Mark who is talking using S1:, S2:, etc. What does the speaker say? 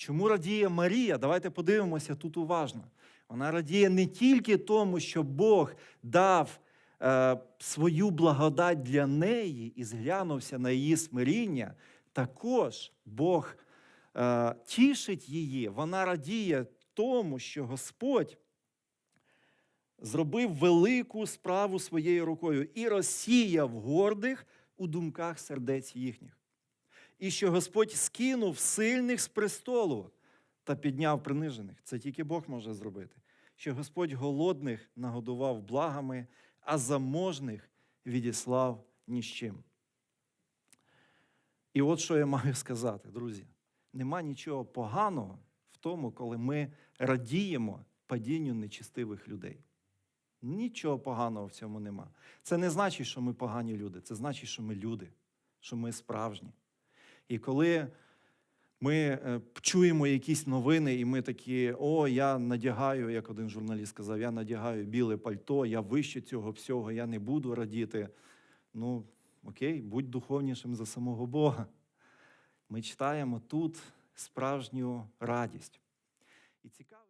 S1: Чому радіє Марія? Давайте подивимося тут уважно. Вона радіє не тільки тому, що Бог дав е, свою благодать для неї і зглянувся на її смиріння, також Бог е, тішить її, вона радіє тому, що Господь зробив велику справу своєю рукою і розсіяв гордих у думках сердець їхніх. І що Господь скинув сильних з престолу та підняв принижених. Це тільки Бог може зробити. Що Господь голодних нагодував благами, а заможних відіслав ні з чим. І от що я маю сказати, друзі: нема нічого поганого в тому, коли ми радіємо падінню нечистивих людей. Нічого поганого в цьому нема. Це не значить, що ми погані люди, це значить, що ми люди, що ми справжні. І коли ми е, чуємо якісь новини, і ми такі, о, я надягаю, як один журналіст сказав, я надягаю біле пальто, я вище цього всього, я не буду радіти. Ну, окей, будь духовнішим за самого Бога. Ми читаємо тут справжню радість. І цікаво.